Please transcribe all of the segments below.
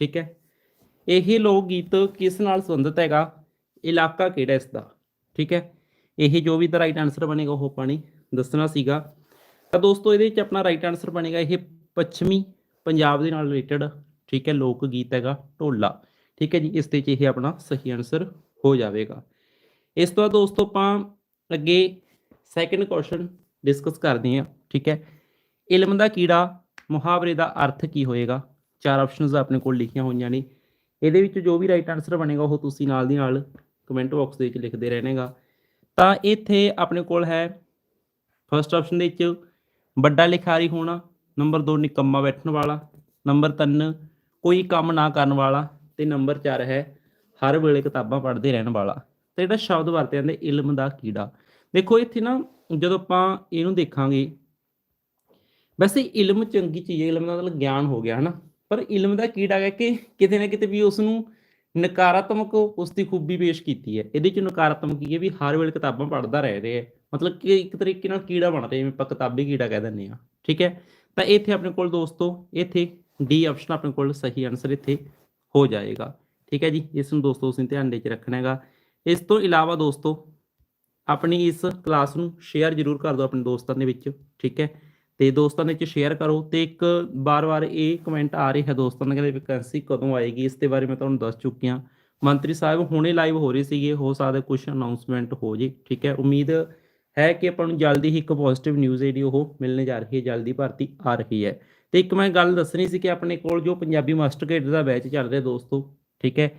ਠੀਕ ਹੈ? ਇਹ ਲੋਕ ਗੀਤ ਕਿਸ ਨਾਲ ਸੰਬੰਧਿਤ ਹੈਗਾ? ਇਲਾਕਾ ਕਿਹੜਾ ਇਸ ਦਾ? ਠੀਕ ਹੈ? ਇਹ ਜੋ ਵੀ ਦਾ ਰਾਈਟ ਆਨਸਰ ਬਣੇਗਾ, ਉਹ ਪਾਣੀ ਦੱਸਣਾ ਸੀਗਾ। ਤਾਂ ਦੋਸਤੋ, ਇਹਦੇ ਵਿੱਚ ਆਪਣਾ ਰਾਈਟ ਆਨਸਰ ਬਣੇਗਾ ਇਹ ਪੱਛਮੀ ਪੰਜਾਬ ਦੇ ਨਾਲ ਰਿਲੇਟਡ ਠੀਕ ਹੈ ਲੋਕ ਗੀਤ ਹੈਗਾ, ਢੋਲਾ। ਠੀਕ ਹੈ ਜੀ, ਇਸ ਤੇ 'ਚ ਇਹ ਆਪਣਾ ਸਹੀ ਆਨਸਰ ਹੋ ਜਾਵੇਗਾ। ਇਸ ਤੋਂ ਬਾਅਦ ਦੋਸਤੋ, ਆਪਾਂ ਅੱਗੇ ਸੈਕੰਡ ਕੁਐਸਚਨ ਡਿਸਕਸ ਕਰਦੇ ਹਾਂ, ਠੀਕ ਹੈ? ਇਲਮ ਦਾ ਕੀੜਾ, ਮੁਹਾਵਰੇ ਦਾ ਅਰਥ ਕੀ ਹੋਏਗਾ? ਚਾਰ ਆਪਸ਼ਨਸ ਆਪਣੇ ਕੋਲ ਲਿਖੀਆਂ ਹੋਈਆਂ ਨੇ। ਇਹਦੇ ਵਿੱਚ ਜੋ ਵੀ ਰਾਈਟ ਆਨਸਰ ਬਣੇਗਾ, ਉਹ ਤੁਸੀਂ ਨਾਲ ਦੀ ਨਾਲ ਕਮੈਂਟ ਬਾਕਸ ਦੇ ਵਿੱਚ ਲਿਖਦੇ ਰਹਿਣੇਗਾ। ਤਾਂ ਇੱਥੇ ਆਪਣੇ ਕੋਲ ਹੈ ਫਰਸਟ ਆਪਸ਼ਨ ਦੇ ਵਿੱਚ ਵੱਡਾ ਲਿਖਾਰੀ ਹੋਣਾ ਨੰਬਰ 2 ਨਿਕੰਮਾ ਬੈਠਣ ਵਾਲਾ ਨੰਬਰ 3 ਕੋਈ ਕੰਮ ਨਾ ਕਰਨ ਵਾਲਾ ਤੇ ਨੰਬਰ 4 ਹੈ ਹਰ ਵੇਲੇ ਕਿਤਾਬਾਂ ਪੜ੍ਹਦੇ ਰਹਿਣ ਵਾਲਾ। ਤੇ ਜਿਹੜਾ ਸ਼ਬਦ ਵਰਤੇ ਜਾਂਦੇ ਇਲਮ ਦਾ ਕੀੜਾ। ਦੇਖੋ ਇੱਥੇ ਨਾ ਜਦੋਂ ਆਪਾਂ ਇਹਨੂੰ ਦੇਖਾਂਗੇ, ਵੈਸੇ ਇਲਮ ਚੰਗੀ ਚੀਜ਼ ਹੈ, ਇਲਮ ਦਾ ਮਤਲਬ ਗਿਆਨ ਹੋ ਗਿਆ ਹਨਾ। ਪਰ ਇਲਮ ਦਾ ਕੀੜਾ ਹੈ ਕਿ ਕਿਤੇ ਨਾ ਕਿਤੇ ਵੀ ਉਸ ਨੂੰ ਨਕਾਰਾਤਮਕ ਉਸ ਦੀ ਖੂਬੀ ਪੇਸ਼ ਕੀਤੀ ਹੈ। ਇਹਦੇ ਚ ਨਕਾਰਾਤਮਕ ਕੀ ਹੈ ਵੀ ਹਰ ਵੇਲੇ ਕਿਤਾਬਾਂ ਪੜ੍ਹਦਾ ਰਹਿ ਰਿਹਾ ਹੈ। ਮਤਲਬ ਕਿ ਇੱਕ ਤਰੀਕੇ ਨਾਲ ਕੀੜਾ ਬਣਦਾ ਜਿਵੇਂ ਆਪਾਂ ਕਿਤਾਬੀ ਕੀੜਾ ਕਹਿ ਦਿੰਦੇ ਆ ਠੀਕ ਹੈ? ਤਾਂ ਇੱਥੇ ਆਪਣੇ ਕੋਲ ਦੋਸਤੋ, ਇੱਥੇ ਡੀ ਆਪਸ਼ਨ ਆਪਣੇ ਕੋਲ ਸਹੀ ਆਨਸਰ ਇੱਥੇ ਹੋ ਜਾਏਗਾ, ਠੀਕ ਹੈ ਜੀ? ਇਸ ਨੂੰ ਦੋਸਤੋ ਤੁਸੀਂ ਧਿਆਨ ਦੇ ਵਿੱਚ ਰੱਖਣਾ ਹੈਗਾ। ਇਸ ਤੋਂ ਇਲਾਵਾ ਦੋਸਤੋ, ਆਪਣੀ ਇਸ ਕਲਾਸ ਨੂੰ ਸ਼ੇਅਰ ਜ਼ਰੂਰ ਕਰ ਦਿਓ ਆਪਣੇ ਦੋਸਤਾਂ ਦੇ ਵਿੱਚ, ਠੀਕ ਹੈ? ਤੇ ਦੋਸਤਾਂ ਦੇ ਵਿੱਚ ਸ਼ੇਅਰ ਕਰੋ ਤੇ ਇੱਕ ਬਾਰ-ਬਾਰ ਇਹ ਕਮੈਂਟ ਆ ਰਿਹਾ ਦੋਸਤਾਂ ਦਾ ਕਹਿੰਦੇ ਵੈਕੈਂਸੀ ਕਦੋਂ ਆਏਗੀ? ਇਸ ਦੇ ਬਾਰੇ ਮੈਂ ਤੁਹਾਨੂੰ ਦੱਸ ਚੁੱਕੀ ਹਾਂ। ਮੰਤਰੀ ਸਾਹਿਬ ਹੁਣੇ ਲਾਈਵ ਹੋ ਰਹੇ ਸੀਗੇ, ਹੋ ਸਕਦਾ ਕੁਝ ਅਨਾਉਂਸਮੈਂਟ ਹੋ ਜੇ, ਠੀਕ ਹੈ? ਉਮੀਦ ਹੈ ਕਿ ਆਪਾਂ ਨੂੰ ਜਲਦੀ ਹੀ ਇੱਕ ਪੋਜ਼ਿਟਿਵ ਨਿਊਜ਼ ਜਿਹੜੀ ਉਹ ਮਿਲਣ ਜਾ ਰਹੀ ਹੈ, ਜਲਦੀ ਭਰਤੀ ਆ ਰਹੀ ਹੈ। ਤੇ ਇੱਕ ਮੈਂ ਗੱਲ ਦੱਸਣੀ ਸੀ ਕਿ ਆਪਣੇ ਕੋਲ ਜੋ ਪੰਜਾਬੀ ਮਾਸਟਰ ਗੇਟ ਦਾ ਬੈਚ ਚੱਲ ਰਿਹਾ ਦੋਸਤੋ, ਠੀਕ ਹੈ?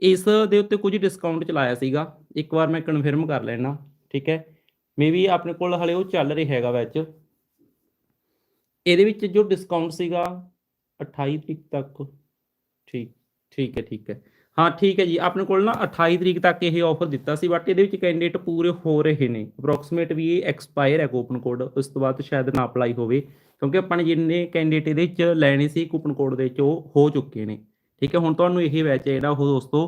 ਇਸ ਦੇ ਉੱਤੇ ਕੁਝ ਡਿਸਕਾਊਂਟ ਚਲਾਇਆ ਸੀਗਾ, ਇੱਕ ਵਾਰ ਮੈਂ ਕਨਫਰਮ ਕਰ ਲੈਣਾ ਠੀਕ ਹੈ? ਮੇਬੀ ਆਪਣੇ ਕੋਲ ਹਲੇ ਉਹ ਚੱਲ ਰਿਹਾ ਹੈਗਾ ਬੈਚ ਇਹਦੇ ਵਿੱਚ ਜੋ ਡਿਸਕਾਊਂਟ ਸੀਗਾ 28 ਤਰੀਕ ਤੱਕ। ਠੀਕ ਠੀਕ ਹੈ ਠੀਕ ਹੈ। ਹਾਂ, ਠੀਕ ਹੈ ਜੀ, ਆਪਣੇ ਕੋਲ ਨਾ 28 ਤਰੀਕ ਤੱਕ ਇਹ ਆਫਰ ਦਿੱਤਾ ਸੀ ਬਟ ਇਹਦੇ ਵਿੱਚ ਕੈਂਡੀਡੇਟ ਪੂਰੇ ਹੋ ਰਹੇ ਨੇ। ਅਪਰੋਕਸੀਮੇਟ ਵੀ ਇਹ ਐਕਸਪਾਇਰ ਹੈ ਕੂਪਨ ਕੋਡ ਉਸ ਤੋਂ ਬਾਅਦ ਸ਼ਾਇਦ ਨਾ ਅਪਲਾਈ ਹੋਵੇ, ਕਿਉਂਕਿ ਆਪਾਂ ਨੇ ਜਿੰਨੇ ਕੈਂਡੀਡੇਟ ਇਹਦੇ ਵਿੱਚ ਲੈਣੇ ਸੀ ਕੂਪਨ ਕੋਡ ਦੇ ਵਿੱਚ, ਉਹ ਹੋ ਚੁੱਕੇ ਨੇ। ਠੀਕ ਹੈ, ਹੁਣ ਤੁਹਾਨੂੰ ਇਹ ਬੈਚ ਜਿਹੜਾ ਉਹ ਦੋਸਤੋ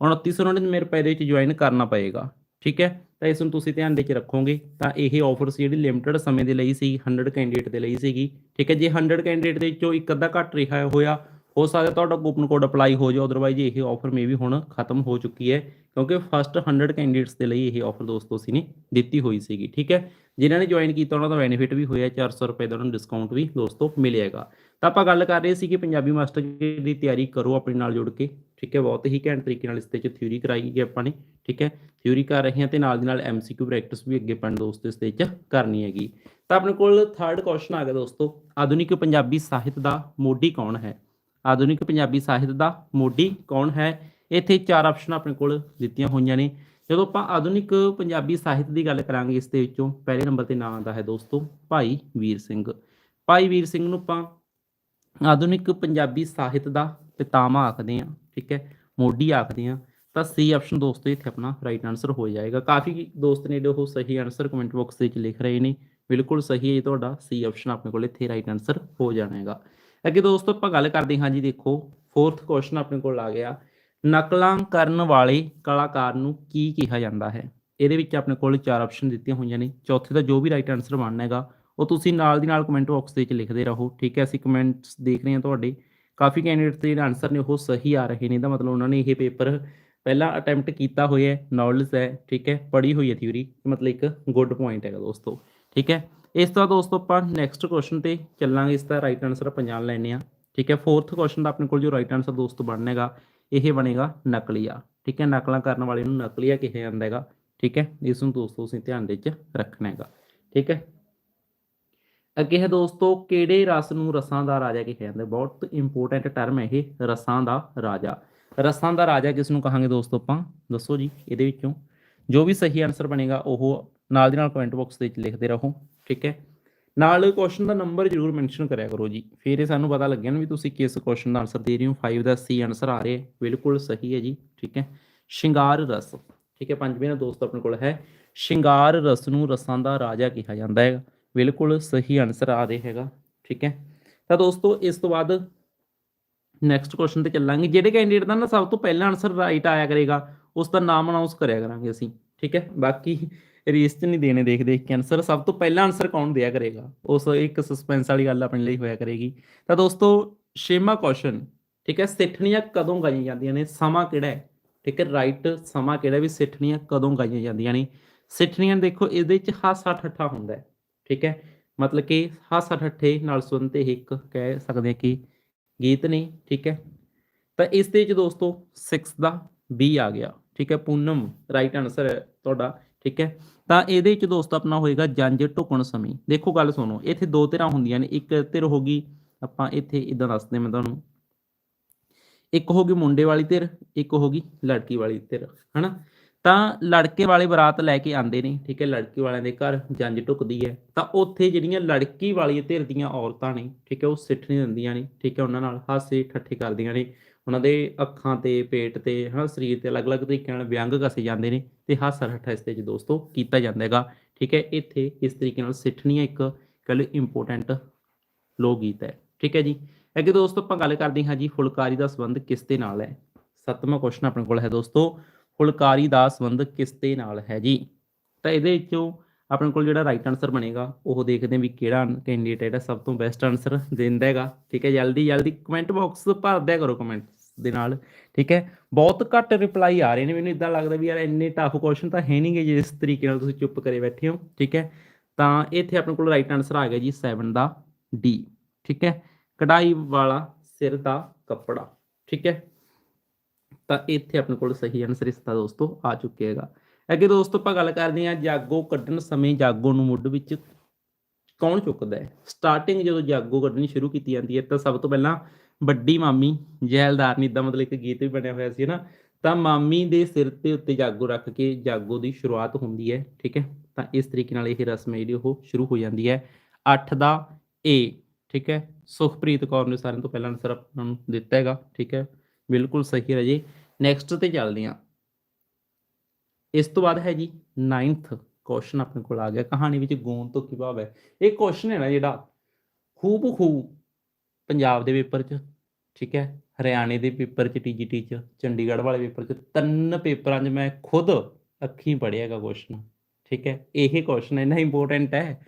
2999 ਰੁਪਏ ਦੇ ਵਿੱਚ ਜੁਆਇਨ ਕਰਨਾ ਪਏਗਾ। ਠੀਕ ਹੈ ਤਾਂ ਇਸ ਨੂੰ ਤੁਸੀਂ ਧਿਆਨ ਦੇ ਵਿੱਚ ਰੱਖੋਗੇ, ਤਾਂ ਇਹ ਆਫਰ ਸੀ ਜਿਹੜੀ ਲਿਮਟਿਡ ਸਮੇਂ ਦੇ ਲਈ ਸੀ 100 ਕੈਂਡੀਡੇਟ ਦੇ ਲਈ ਸੀਗੀ। ਠੀਕ ਹੈ ਜੇ 100 ਕੈਂਡੀਡੇਟ ਦੇ ਵਿੱਚੋਂ ਇੱਕ ਅੱਧਾ ਘੱਟ ਰਿਹਾ ਹੋਇਆ, ਹੋ ਸਕਦਾ ਤੁਹਾਡਾ ਕੂਪਨ ਕੋਡ ਅਪਲਾਈ ਹੋ ਜਾਏ ਅਦਰਵਾਈਜ਼ ਇਹ ਆਫਰ ਮੇ ਵੀ ਹੁਣ ਖਤਮ ਹੋ ਚੁੱਕੀ ਹੈ, ਕਿਉਂਕਿ ਫਸਟ 100 ਕੈਂਡੀਡੇਟਸ ਦੇ ਲਈ ਇਹ ਆਫਰ ਦੋਸਤੋ ਅਸੀਂ ਨੇ ਦਿੱਤੀ ਹੋਈ ਸੀਗੀ, ਠੀਕ ਹੈ। ਜਿਨ੍ਹਾਂ ਨੇ ਜੁਆਇਨ ਕੀਤਾ, ਉਹਨਾਂ ਦਾ ਬੈਨੀਫਿਟ ਵੀ ਹੋਇਆ 400 ਰੁਪਏ ਦਾ ਉਹਨਾਂ ਨੂੰ ਡਿਸਕਾਊਂਟ ਵੀ ਦੋਸਤੋ ਮਿਲੇਗਾ ਤਾਂ ਆਪਾਂ ਗੱਲ ਕਰ ਰਹੇ ਸੀ ਕਿ ਪੰਜਾਬੀ ਮਾਸਟਰ ਦੀ ਤਿਆਰੀ ਕਰੋ ਆਪਣੇ ਨਾਲ ਜੁੜ ਕੇ, ਠੀਕ ਹੈ, ਬਹੁਤ ਹੀ ਘੈਂਟ ਤਰੀਕੇ ਨਾਲ ਇਸ ਤੇ ਚ ਥਿਊਰੀ ਕਰਾਈ ਗਈ ਆਪਾਂ ਨੇ, ਠੀਕ ਹੈ। ਥਿਊਰੀ ਕਰ ਰਹੇ ਹਾਂ ਤੇ ਨਾਲ ਦੀ ਨਾਲ ਐਮਸੀਕਿਊ ਪ੍ਰੈਕਟਿਸ ਵੀ ਅੱਗੇ ਪੜਨ ਦੋਸਤੋ ਇਸ ਦੇ ਵਿੱਚ ਕਰਨੀ ਹੈਗੀ। ਤਾਂ ਆਪਣੇ ਕੋਲ ਥਰਡ ਕੁਐਸਚਨ ਆ ਗਿਆ ਦੋਸਤੋ, ਆਧੁਨਿਕ ਪੰਜਾਬੀ ਸਾਹਿਤ ਦਾ ਮੋਢੀ ਕੌਣ ਹੈ? ਆਧੁਨਿਕ ਪੰਜਾਬੀ ਸਾਹਿਤ ਦਾ ਮੋਢੀ ਕੌਣ ਹੈ? ਇੱਥੇ ਚਾਰ ਆਪਸ਼ਨ ਆਪਣੇ ਕੋਲ ਦਿੱਤੀਆਂ ਹੋਈਆਂ ਨੇ। ਜਦੋਂ ਆਪਾਂ ਆਧੁਨਿਕ ਪੰਜਾਬੀ ਸਾਹਿਤ ਦੀ ਗੱਲ ਕਰਾਂਗੇ ਇਸ ਦੇ ਵਿੱਚੋਂ, ਪਹਿਲੇ ਨੰਬਰ ਤੇ ਨਾਂ ਆਉਂਦਾ ਹੈ ਦੋਸਤੋ, ਭਾਈ ਵੀਰ ਸਿੰਘ। ਭਾਈ ਵੀਰ ਸਿੰਘ ਨੂੰ ਆਪਾਂ ਆਧੁਨਿਕ ਪੰਜਾਬੀ ਸਾਹਿਤ ਦਾ ਪਿਤਾਮਾ ਆਖਦੇ ਹਾਂ, ਠੀਕ ਹੈ? ਮੋਢੀ ਆਖਦੇ ਹਾਂ। ਤਾਂ ਸੀ ਆਪਸ਼ਨ ਦੋਸਤੋ ਇੱਥੇ ਆਪਣਾ ਰਾਈਟ ਆਨਸਰ ਹੋ ਜਾਏਗਾ। ਕਾਫੀ ਦੋਸਤ ਨੇ ਜਿਹੜੇ ਉਹ ਸਹੀ ਆਨਸਰ ਕਮੈਂਟ ਬਾਕਸ ਦੇ ਵਿੱਚ ਲਿਖ ਰਹੇ ਨੇ। ਬਿਲਕੁਲ ਸਹੀ ਹੈ ਤੁਹਾਡਾ ਸੀ ਆਪਸ਼ਨ ਆਪਣੇ ਕੋਲ ਇੱਥੇ ਰਾਈਟ ਆਨਸਰ ਹੋ ਜਾਣਾ ਹੈਗਾ ਅੱਗੇ ਦੋਸਤੋ ਆਪਾਂ ਗੱਲ ਕਰਦੇ ਹਾਂ ਜੀ ਦੇਖੋ ਫੋਰਥ ਕੁਐਸਚਨ ਆਪਣੇ ਕੋਲ ਆ ਗਿਆ। ਨਕਲਾਂ ਕਰਨ ਵਾਲੇ ਕਲਾਕਾਰ ਨੂੰ ਕੀ ਕਿਹਾ ਜਾਂਦਾ ਹੈ? ਇਹਦੇ ਵਿੱਚ ਆਪਣੇ ਕੋਲ ਚਾਰ ਆਪਸ਼ਨ ਦਿੱਤੀਆਂ ਹੋਈਆਂ ਨੇ। ਚੌਥੇ ਦਾ ਜੋ ਵੀ ਰਾਈਟ ਆਨਸਰ ਬਣਨਾ ਹੈਗਾ, ਉਹ ਤੁਸੀਂ ਨਾਲ ਦੀ ਨਾਲ ਕਮੈਂਟ ਬਾਕਸ ਦੇ ਵਿੱਚ ਲਿਖਦੇ ਰਹੋ। ਠੀਕ ਹੈ, ਅਸੀਂ ਕਮੈਂਟਸ ਦੇਖ ਰਹੇ ਹਾਂ ਤੁਹਾਡੇ। ਕਾਫੀ ਕੈਂਡੀਡੇਟਸ ਦੇ ਜਿਹੜੇ ਆਨਸਰ ਨੇ ਉਹ ਸਹੀ ਆ ਰਹੇ ਨੇ, ਇਹਦਾ ਮਤਲਬ ਉਹਨਾਂ ਨੇ ਇਹ ਪੇਪਰ ਪਹਿਲਾਂ ਅਟੈਂਪਟ ਕੀਤਾ ਹੋਇਆ ਹੈ ਨੌਲੇਜ ਹੈ, ਠੀਕ ਹੈ, ਪੜ੍ਹੀ ਹੋਈ ਹੈ ਥਿਊਰੀ ਮਤਲਬ ਇੱਕ ਗੁੱਡ ਪੁਆਇੰਟ ਹੈਗਾ ਦੋਸਤੋ, ਠੀਕ ਹੈ। ਇਸ ਤੋਂ ਦੋਸਤੋ ਆਪਾਂ ਨੈਕਸਟ ਕੁਐਸਚਨ ਤੇ ਚੱਲਾਂਗੇ, ਇਸ ਦਾ ਰਾਈਟ ਆਨਸਰ ਆਪਾਂ ਜਾਣ ਲੈਣੇ ਆ ਠੀਕ ਹੈ। ਫੋਰਥ ਕੁਐਸਚਨ ਦਾ ਆਪਣੇ ਕੋਲ ਜੋ ਰਾਈਟ ਆਨਸਰ ਦੋਸਤੋ ਬਣਨਾ ਹੈਗਾ, ਇਹ ਬਣੇਗਾ ਨਕਲੀਆ, ਠੀਕ ਹੈ। ਨਕਲਾਂ ਕਰਨ ਵਾਲੇ ਨੂੰ ਨਕਲੀਆ ਕਿਹਾ ਜਾਂਦਾ ਹੈਗਾ, ਠੀਕ ਹੈ। ਇਸ ਨੂੰ ਦੋਸਤੋ ਤੁਸੀਂ ਧਿਆਨ ਦੇ ਵਿੱਚ ਰੱਖਣਾ ਹੈਗਾ, ਠੀਕ ਹੈ। ਅੱਗੇ ਹੈ ਦੋਸਤੋ, ਕਿਹੜੇ ਰਸ ਨੂੰ ਰਸਾਂ ਦਾ ਰਾਜਾ ਕਿਹਾ ਜਾਂਦਾ ਬਹੁਤ ਇੰਪੋਰਟੈਂਟ ਟਰਮ ਹੈ ਇਹ, ਰਸਾਂ ਦਾ ਰਾਜਾ। ਰਸਾਂ ਦਾ ਰਾਜਾ ਕਿਸ ਨੂੰ ਕਹਾਂਗੇ ਦੋਸਤੋ ਆਪਾਂ, ਦੱਸੋ ਜੀ ਇਹਦੇ ਵਿੱਚੋਂ ਜੋ ਵੀ ਸਹੀ ਆਨਸਰ ਬਣੇਗਾ ਉਹ ਨਾਲ ਦੀ ਨਾਲ ਕਮੈਂਟ ਬਾਕਸ ਦੇ ਵਿੱਚ ਲਿਖਦੇ ਰਹੋ, ਠੀਕ ਹੈ? ਨਾਲ ਕੁਐਸਚਨ ਦਾ ਨੰਬਰ ਜ਼ਰੂਰ ਮੈਂਸ਼ਨ ਕਰਿਆ ਕਰੋ ਜੀ। ਫਿਰ ਇਹ ਸਾਨੂੰ ਪਤਾ ਲੱਗਿਆ ਨਾ ਵੀ ਤੁਸੀਂ ਕਿਸ ਕੁਐਸਚਨ ਦਾ ਆਨਸਰ ਦੇ ਰਹੇ ਹੋ। 5 ਦਾ ਸੀ ਆਨਸਰ ਆ ਰਿਹਾ ਬਿਲਕੁਲ ਸਹੀ ਹੈ ਜੀ, ਠੀਕ ਹੈ? ਸ਼ਿੰਗਾਰ ਰਸ, ਠੀਕ ਹੈ? ਪੰਜਵੇਂ ਦਾ ਦੋਸਤ ਆਪਣੇ ਕੋਲ ਹੈ। ਸ਼ਿੰਗਾਰ ਰਸ ਨੂੰ ਰਸਾਂ ਦਾ ਰਾਜਾ ਕਿਹਾ ਜਾਂਦਾ ਹੈਗਾ। ਬਿਲਕੁਲ ਸਹੀ ਆਨਸਰ ਆ ਰਿਹਾ ਹੈਗਾ, ਠੀਕ ਹੈ? ਤਾਂ ਦੋਸਤੋ ਇਸ ਤੋਂ ਬਾਅਦ ਨੈਕਸਟ ਕੁਐਸਚਨ ਤੇ ਚੱਲਾਂਗੇ। ਜਿਹੜੇ ਕੈਂਡੀਡੇਟ ਦਾ ਨਾ ਸਭ ਤੋਂ ਪਹਿਲਾ ਆਨਸਰ ਰਾਈਟ ਆਇਆ ਕਰੇਗਾ, ਉਸ ਦਾ ਨਾਮ ਅਨਾਉਂਸ ਕਰਿਆ ਕਰਾਂਗੇ ਅਸੀਂ, ਠੀਕ ਹੈ? ਬਾਕੀ ਰੀਸ ਚ ਨਹੀਂ ਦੇਣੇ ਦੇਖ ਦੇਖ ਕੇ ਆਨਸਰ ਸਭ ਤੋਂ ਪਹਿਲਾ ਆਨਸਰ ਕੌਣ ਦਿਆ ਕਰੇਗਾ? ਉਸ ਇੱਕ ਸਸਪੈਂਸ ਵਾਲੀ ਗੱਲ ਆਪਣੇ ਲਈ ਹੋਇਆ ਕਰੇਗੀ। ਤਾਂ ਦੋਸਤੋ, ਛੇਵਾਂ ਕੁਐਸਚਨ ਠੀਕ ਹੈ? ਸਿੱਠਣੀਆਂ ਕਦੋਂ ਗਾਈਆਂ ਜਾਂਦੀਆਂ ਨੇ? ਸਮਾਂ ਕਿਹੜਾ ਹੈ? ਠੀਕ ਹੈ? ਰਾਈਟ ਸਮਾਂ ਕਿਹੜਾ ਵੀ ਸਿੱਠਣੀਆਂ ਕਦੋਂ ਗਾਈਆਂ ਜਾਂਦੀਆਂ ਨੇ? ਸਿੱਠਣੀਆਂ ਦੇਖੋ, ਇਹਦੇ ਵਿੱਚ ਹਾਸਾ ਠੱਠਾ ਹੁੰਦਾ ਹੈ, ਠੀਕ ਹੈ? ਮਤਲਬ ਕਿ ਹਾਸਾ ਠੱਠੇ ਨਾਲ ਸੰਬੰਧਿਤ ਇਹ ਇੱਕ ਕਹਿ ਸਕਦੇ ਹਾਂ ਕਿ ਗੀਤ ਨੇ ਠੀਕ ਹੈ? ਤਾਂ ਇਸ ਦੇ ਵਿੱਚ ਦੋਸਤੋ 6 ਦਾ B ਆ ਗਿਆ, ਠੀਕ ਹੈ? ਪੂਨਮ ਰਾਈਟ ਆਨਸਰ ਹੈ ਤੁਹਾਡਾ, ਠੀਕ ਹੈ? ਤਾਂ ਇਹਦੇ ਵਿੱਚ ਦੋਸਤੋ ਆਪਣਾ ਹੋਏਗਾ ਜੰਜ ਢੁਕਣ ਸਮੀ। ਦੇਖੋ ਗੱਲ ਸੁਣੋ, ਇੱਥੇ ਦੋ ਧਿਰਾਂ ਹੁੰਦੀਆਂ ਨੇ, ਇੱਕ ਧਿਰ ਹੋ ਗਈ, ਆਪਾਂ ਇੱਥੇ ਇਦਾਂ ਦੱਸਦੇ ਮੈਂ ਤੁਹਾਨੂੰ। ਇੱਕ ਹੋ ਗਈ ਮੁੰਡੇ ਵਾਲੀ ਧਿਰ, ਇੱਕ ਹੋ ਗਈ ਲੜਕੀ ਵਾਲੀ ਧਿਰ, ਹਨਾ? ਤਾਂ ਲੜਕੇ ਵਾਲੇ ਬਰਾਤ ਲੈ ਕੇ ਆਂਦੇ ਨੇ, ਠੀਕ ਹੈ, ਲੜਕੀ ਵਾਲਿਆਂ ਦੇ ਘਰ ਜੰਜ ਢੁਕਦੀ ਹੈ। ਤਾਂ ਉੱਥੇ ਜਿਹੜੀਆਂ ਲੜਕੀ ਵਾਲੀ ਧਿਰ ਦੀਆਂ ਔਰਤਾਂ ਨੇ, ਠੀਕ ਹੈ, ਉਹ ਸਿੱਠਣੀ ਦਿੰਦੀਆਂ ਨੇ, ਠੀਕ ਹੈ, ਉਹਨਾਂ ਨਾਲ ਹਾਸੇ ਠੱਠੇ ਕਰਦੀਆਂ ਨੇ। ਉਹਨਾਂ ਦੇ ਅੱਖਾਂ ਤੇ, ਪੇਟ ਤੇ, ਹਨਾ, ਸਰੀਰ ਤੇ ਅਲੱਗ-ਅਲੱਗ ਤਰੀਕੇ ਨਾਲ ਵਿਅੰਗ ਕਸੇ ਜਾਂਦੇ ਨੇ ਤੇ ਹਾਸਾ ਠੱਠਾ ਇਸ ਤੇ ਚ ਦੋਸਤੋ ਕੀਤਾ ਜਾਂਦਾ ਹੈਗਾ, ਠੀਕ ਹੈ। ਇੱਥੇ ਇਸ ਤਰੀਕੇ ਨਾਲ ਸਿੱਠਣੀਆਂ ਇੱਕ ਕੱਲ ਇੰਪੋਰਟੈਂਟ ਲੋਕ ਗੀਤ ਹੈ, ਠੀਕ ਹੈ ਜੀ। ਅੱਗੇ ਦੋਸਤੋ ਆਪਾਂ ਗੱਲ ਕਰਦੇ ਹਾਂ ਜੀ ਫੁਲਕਾਰੀ ਦਾ ਸੰਬੰਧ ਕਿਸ ਦੇ ਨਾਲ ਹੈ? ਸੱਤਵਾਂ ਕੁਐਸਚਨ ਆਪਣੇ ਕੋਲ ਹੈ ਦੋਸਤੋ। ਫੁਲਕਾਰੀ ਦਾ ਸੰਬੰਧ ਕਿਸ ਦੇ ਨਾਲ ਹੈ ਜੀ? ਤਾਂ ਇਹਦੇ ਵਿੱਚੋਂ ਆਪਣੇ ਕੋਲ ਜਿਹੜਾ ਰਾਈਟ ਆਨਸਰ ਬਣੇਗਾ, ਉਹ ਦੇਖਦੇ ਹਾਂ ਵੀ ਕਿਹੜਾ ਕੈਂਡੀਡੇਟ ਜਿਹੜਾ ਸਭ ਤੋਂ ਬੈਸਟ ਆਨਸਰ ਦਿੰਦਾ ਹੈਗਾ। ਠੀਕ ਹੈ, ਜਲਦੀ ਜਲਦੀ ਕਮੈਂਟ ਬਾਕਸ ਭਰ ਦਿਆ ਕਰੋ ਕਮੈਂਟਸ ਦੇ ਨਾਲ। ਠੀਕ ਹੈ, ਬਹੁਤ ਘੱਟ ਰਿਪਲਾਈ ਆ ਰਹੇ ਨੇ, ਮੈਨੂੰ ਇਦਾਂ ਲੱਗਦਾ ਵੀ ਯਾਰ ਇੰਨੇ ਟਫ ਕੁਐਸਚਨ ਤਾਂ ਹੈ ਨਹੀਂਗੇ ਜਿਸ ਤਰੀਕੇ ਨਾਲ ਤੁਸੀਂ ਚੁੱਪ ਕਰੇ ਬੈਠੇ ਹੋ। ਠੀਕ ਹੈ, ਤਾਂ ਇੱਥੇ ਆਪਣੇ ਕੋਲ ਰਾਈਟ ਆਨਸਰ ਆ ਗਿਆ ਜੀ 7 ਦਾ ਡੀ ਠੀਕ ਹੈ, ਕਢਾਈ ਵਾਲਾ ਸਿਰ ਦਾ ਕੱਪੜਾ। ਠੀਕ ਹੈ ਤਾਂ ਇੱਥੇ ਆਪਣੇ ਕੋਲ ਸਹੀ ਆਨਸਰ ਇਸ ਦਾ ਦੋਸਤੋ ਆ ਚੁੱਕਿਆ ਹੈਗਾ। ਅੱਗੇ ਦੋਸਤੋ ਆਪਾਂ ਗੱਲ ਕਰਦੇ ਹਾਂ ਜਾਗੋ ਕੱਢਣ ਸਮੇਂ ਜਾਗੋ ਨੂੰ ਮੁੱਢ ਵਿੱਚ ਕੌਣ ਚੁੱਕਦਾ ਹੈ? ਸਟਾਰਟਿੰਗ ਜਦੋਂ ਜਾਗੋ ਕੱਢਣੀ ਸ਼ੁਰੂ ਕੀਤੀ ਜਾਂਦੀ ਹੈ ਤਾਂ ਸਭ ਤੋਂ ਪਹਿਲਾਂ ਵੱਡੀ ਮਾਮੀ ਜੈਲਦਾਰਨੀ ਦਾ ਮਤਲਬ ਇੱਕ ਗੀਤ ਵੀ ਬਣਿਆ ਹੋਇਆ ਸੀ ਨਾ ਤਾਂ ਮਾਮੀ ਦੇ ਸਿਰ ਤੇ ਉੱਤੇ ਜਾਗੋ ਰੱਖ ਕੇ ਜਾਗੋ ਦੀ ਸ਼ੁਰੂਆਤ ਹੁੰਦੀ ਹੈ, ਠੀਕ ਹੈ? ਤਾਂ ਇਸ ਤਰੀਕੇ ਨਾਲ ਇਹ ਰਸਮ ਹੈ ਜਿਹੜੀ ਉਹ ਸ਼ੁਰੂ ਹੋ ਜਾਂਦੀ ਹੈ। 8 ਦਾ ਏ ਠੀਕ ਹੈ? ਸੁਖਪ੍ਰੀਤ ਕੌਰ ਨੇ ਸਾਰਿਆਂ ਤੋਂ ਪਹਿਲਾਂ ਆਨਸਰ ਆਪਾਂ ਨੂੰ ਦਿੱਤਾ ਹੈਗਾ, ਠੀਕ ਹੈ? ਬਿਲਕੁਲ ਸਹੀ ਹੈ ਜੀ। ਨੈਕਸਟ ਤੇ ਚੱਲਦੇ ਹਾਂ। ਇਸ ਤੋਂ ਬਾਅਦ ਹੈ ਜੀ 9th ਕੁਐਸਚਨ ਆਪਣੇ ਕੋਲ ਆ ਗਿਆ। ਕਹਾਣੀ ਵਿੱਚ ਗੂੰਦ ਤੋਂ ਕੀ ਭਾਵ ਹੈ? ਇਹ ਕੁਐਸਚਨ ਹੈ ਨਾ ਜਿਹੜਾ ਖੂਬ ਖੂਬ ਪੰਜਾਬ ਦੇ ਪੇਪਰ 'ਚ, ਠੀਕ ਹੈ, ਹਰਿਆਣੇ ਦੇ ਪੇਪਰ 'ਚ ਟੀਜੀਟੀ 'ਚ, ਚੰਡੀਗੜ੍ਹ ਵਾਲੇ ਪੇਪਰ 'ਚ ਤਿੰਨ ਪੇਪਰਾਂ 'ਚ ਮੈਂ ਖੁਦ ਅੱਖੀਂ ਪੜ੍ਹਿਆ ਹੈਗਾ ਕੁਐਸਚਨ ਠੀਕ ਹੈ, ਇਹ ਕੁਐਸਚਨ ਇੰਨਾ ਇੰਪੋਰਟੈਂਟ ਹੈ।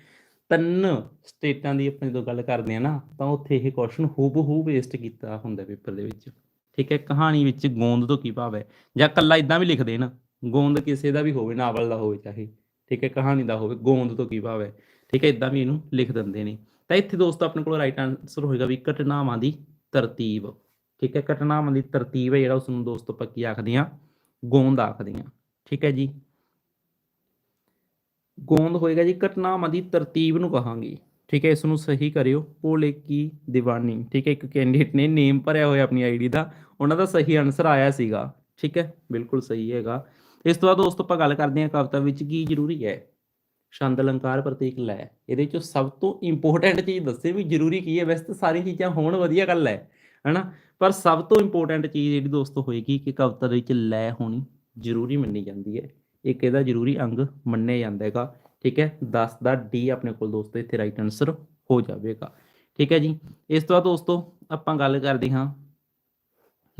ਤਿੰਨ ਸਟੇਟਾਂ ਦੀ ਆਪਾਂ ਜਦੋਂ ਗੱਲ ਕਰਦੇ ਆ ਨਾ, ਤਾਂ ਉੱਥੇ ਇਹ ਕੁਐਸਚਨ ਹੂਬਹੂ ਵੇਸਟ ਕੀਤਾ ਹੁੰਦਾ ਪੇਪਰ ਦੇ ਵਿੱਚ। ਠੀਕ ਹੈ, ਕਹਾਣੀ ਵਿੱਚ ਗੋਂਦ ਤੋਂ ਕੀ ਭਾਵ ਹੈ? ਜਾਂ ਕੱਲਾ ਇਦਾਂ ਵੀ ਲਿਖ ਦੇਣ ਗੋਂਦ ਕਿਸੇ ਦਾ ਵੀ ਹੋਵੇ, ਨਾਵਲ ਦਾ ਹੋਵੇ ਚਾਹੇ, ਠੀਕ ਹੈ, ਕਹਾਣੀ ਦਾ ਹੋਵੇ, ਗੋਂਦ ਤੋਂ ਕੀ ਭਾਵ ਹੈ? ਠੀਕ ਹੈ ਇਦਾਂ ਵੀ ਇਹਨੂੰ ਲਿਖ ਦਿੰਦੇ ਨੇ। ਤਾਂ ਇੱਥੇ ਦੋਸਤੋ ਆਪਣੇ ਕੋਲ ਰਾਈਟ ਆਨਸਰ ਹੋਏਗਾ ਵੀ ਘਟਨਾਵਾਂ ਦੀ ਤਰਤੀਬ। ਠੀਕ ਹੈ, ਘਟਨਾਵਾਂ ਦੀ ਤਰਤੀਬ ਹੈ ਜਿਹੜਾ ਉਸ ਨੂੰ ਦੋਸਤੋ ਪੱਕੀ ਕੀ ਆਖਦੇ ਆ ਗੋਂਦ ਆਖਦੇ ਆ ਠੀਕ ਹੈ ਜੀ। ਗੋਂਦ ਹੋਏਗਾ ਜੀ, ਘਟਨਾਵਾਂ ਦੀ ਤਰਤੀਬ ਨੂੰ ਕਹਾਂਗੇ। ਠੀਕ ਹੈ ਇਸ ਨੂੰ ਸਹੀ ਕਰਿਓ। ਭੋਲੇ ਕੀ ਦੀਵਾਨੀ, ਠੀਕ ਹੈ, ਇੱਕ ਕੈਂਡੀਡੇਟ ਨੇ ਨੇਮ ਭਰਿਆ ਹੋਇਆ ਆਪਣੀ ਆਈਡੀ ਦਾ। ਉਹਨਾਂ ਦਾ ਸਹੀ ਆਨਸਰ ਆਇਆ ਸੀਗਾ। ਠੀਕ ਹੈ, ਬਿਲਕੁਲ ਸਹੀ ਹੈਗਾ। ਇਸ ਤੋਂ ਬਾਅਦ ਦੋਸਤੋ ਆਪਾਂ ਗੱਲ ਕਰਦੇ ਹਾਂ ਕਵਿਤਾ ਵਿੱਚ ਕੀ ਜ਼ਰੂਰੀ ਹੈ। ਛੰਦ ਅਲੰਕਾਰ ਪ੍ਰਤੀਕ ਲੈ। ਇਹਦੇ ਚੋਂ ਸਭ ਤੋਂ ਇੰਪੋਰਟੈਂਟ ਚੀਜ਼ ਦੱਸੇ ਵੀ ਜ਼ਰੂਰੀ ਕੀ ਹੈ। ਵੈਸੇ ਤਾਂ ਸਾਰੀਆਂ ਚੀਜ਼ਾਂ ਹੋਣ ਵਧੀਆ ਗੱਲ ਹੈ, ਹਨਾ? ਪਰ ਸਭ ਤੋਂ ਇੰਪੋਰਟੈਂਟ ਚੀਜ਼ ਜਿਹੜੀ ਦੋਸਤੋ ਹੋਏਗੀ ਕਿ ਕਵਿਤਾ ਦੇ ਵਿੱਚ ਲੈ ਹੋਣੀ ਜ਼ਰੂਰੀ ਮੰਨੀ ਜਾਂਦੀ ਹੈ। ਇੱਕ ਇਹਦਾ ਜ਼ਰੂਰੀ ਅੰਗ ਮੰਨਿਆ ਜਾਂਦਾ ਹੈਗਾ। ਠੀਕ ਹੈ 10 ਦਾ ਡੀ ਆਪਣੇ ਕੋਲ ਦੋਸਤੋ, ਇੱਥੇ ਰਾਈਟ ਆਨਸਰ ਹੋ ਜਾਵੇਗਾ। ਠੀਕ ਹੈ ਜੀ, ਇਸ ਤੋਂ ਬਾਅਦ ਦੋਸਤੋ, ਆਪਾਂ ਗੱਲ ਕਰਦੇ ਹਾਂ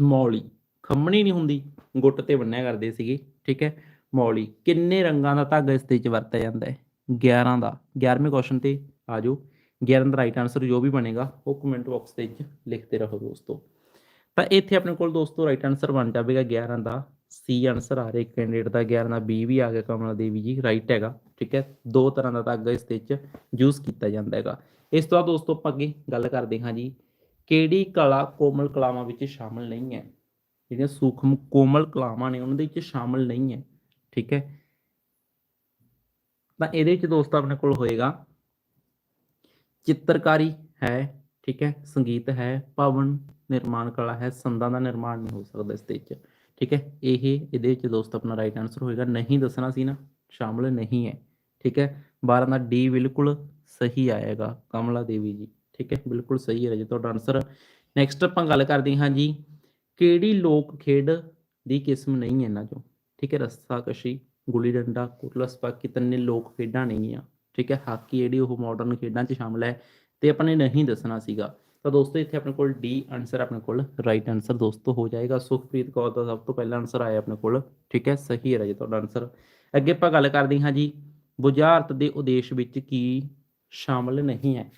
ਮੌਲੀ। ਖੰਮਣੀ ਨਹੀਂ ਹੁੰਦੀ, ਗੁੱਟ ਤੇ ਬੰਨਿਆ ਕਰਦੇ ਸੀਗੇ, ਠੀਕ ਹੈ, ਮੌਲੀ। ਕਿੰਨੇ ਰੰਗਾਂ ਦਾ ਧਾਗਾ ਇਸ ਦੇ ਵਿੱਚ ਵਰਤਿਆ ਜਾਂਦਾ ਹੈ? 11 ਦਾ। 11ਵੇਂ ਕੁਐਸਚਨ ਤੇ ਆ ਜਾਓ। 11 ਦਾ ਰਾਈਟ ਆਨਸਰ ਜੋ ਵੀ ਬਣੇਗਾ, ਉਹ ਕਮੈਂਟ ਬਾਕਸ ਦੇ ਵਿੱਚ ਲਿਖਦੇ ਰਹੋ ਦੋਸਤੋ। ਤਾਂ ਇੱਥੇ ਆਪਣੇ ਕੋਲ ਦੋਸਤੋ ਰਾਈਟ ਆਨਸਰ ਬਣ ਜਾਵੇਗਾ 11 ਦਾ। ਸੀ ਆਨਸਰ ਆ ਰਿਹਾ ਕੈਂਡੀਡੇਟ ਦਾ 11 ਦਾ ਬੀ ਵੀ ਆ ਗਿਆ ਕਮਲਾ ਦੇਵੀ ਜੀ ਰਾਈਟ ਹੈਗਾ, ਠੀਕ ਹੈ? ਦੋ ਤਰ੍ਹਾਂ ਦਾ ਧਾਗਾ ਇਸ ਦੇ ਵਿੱਚ ਯੂਜ਼ ਕੀਤਾ ਜਾਂਦਾ ਹੈਗਾ। ਇਸ ਤੋਂ ਬਾਅਦ ਦੋਸਤੋ ਆਪਾਂ ਅੱਗੇ ਗੱਲ ਕਰਦੇ ਹਾਂ ਜੀ, ਕਿਹੜੀ ਕਲਾ ਕੋਮਲ ਕਲਾਵਾਂ ਵਿੱਚ ਸ਼ਾਮਲ ਨਹੀਂ ਹੈ? ਜਿਹੜੀਆਂ ਸੂਖਮ ਕੋਮਲ ਕਲਾਵਾਂ ਨੇ, ਉਹਨਾਂ ਦੇ ਵਿੱਚ ਸ਼ਾਮਲ ਨਹੀਂ ਹੈ, ਠੀਕ ਹੈ? ਤਾਂ ਇਹਦੇ ਵਿੱਚ ਦੋਸਤੋ ਆਪਣੇ ਕੋਲ ਹੋਏਗਾ, ਚਿੱਤਰਕਾਰੀ ਹੈ, ਠੀਕ ਹੈ? ਸੰਗੀਤ ਹੈ, ਭਵਨ, ਨਿਰਮਾਣ ਕਲਾ ਹੈ, ਸੰਦਾਂ ਦਾ ਨਿਰਮਾਣ ਨਹੀਂ ਹੋ ਸਕਦਾ ਇਸ ਦੇ ਵਿੱਚ। ਠੀਕ ਹੈ, ਇਹ ਇਹਦੇ ਵਿੱਚ ਦੋਸਤ ਆਪਣਾ ਰਾਈਟ ਆਨਸਰ ਹੋਏਗਾ। ਨਹੀਂ ਦੱਸਣਾ ਸੀ ਨਾ, ਸ਼ਾਮਲ ਨਹੀਂ ਹੈ, ਠੀਕ ਹੈ। 12 ਦਾ ਡੀ ਬਿਲਕੁਲ ਸਹੀ ਆਏਗਾ, ਕਮਲਾ ਦੇਵੀ ਜੀ, ਠੀਕ ਹੈ, ਬਿਲਕੁਲ ਸਹੀ ਹੈ ਜੀ, ਤੁਹਾਡਾ ਆਨਸਰ ਨੈਕਸਟ ਆਪਾਂ ਗੱਲ ਕਰਦੇ ਹਾਂ ਜੀ, ਕਿਹੜੀ ਲੋਕ ਖੇਡ ਦੀ ਕਿਸਮ ਨਹੀਂ ਹੈ ਇਹਨਾਂ ਚੋਂ? ਠੀਕ ਹੈ, ਰੱਸਾ, ਕਸ਼ੀ, ਗੁੱਲੀ ਡੰਡਾ ਕੁਟਲਾ ਸਪਾਕੀ, ਤਿੰਨੇ ਲੋਕ ਖੇਡਾਂ ਨਹੀਂ ਆ, ਠੀਕ ਹੈ। ਹਾਕੀ ਜਿਹੜੀ ਉਹ ਮਾਡਰਨ ਖੇਡਾਂ 'ਚ ਸ਼ਾਮਲ ਹੈ, ਤੇ ਆਪਾਂ ਨੇ ਨਹੀਂ ਦੱਸਣਾ ਸੀਗਾ। ਤਾਂ ਦੋਸਤੋ, ਇੱਥੇ ਆਪਣੇ ਕੋਲ ਡੀ ਆਨਸਰ ਆਪਣੇ ਕੋਲ ਰਾਈਟ ਆਨਸਰ ਦੋਸਤੋ, ਹੋ ਜਾਏਗਾ। ਸੁਖਪ੍ਰੀਤ ਕੌਰ ਦਾ ਸਭ ਤੋਂ ਪਹਿਲਾ ਆਨਸਰ ਆਇਆ ਆਪਣੇ ਕੋਲ। ਠੀਕ ਹੈ, ਸਹੀ ਹੈ ਰਾਜੇ, ਤੁਹਾਡਾ ਆਨਸਰ ਅੱਗੇ ਆਪਾਂ ਗੱਲ ਕਰਦੇ ਹਾਂ ਜੀ ਬੁਝਾਰਤ ਦੇ ਉਦੇਸ਼ ਵਿੱਚ ਕੀ ਸ਼ਾਮਲ ਨਹੀਂ ਹੈ?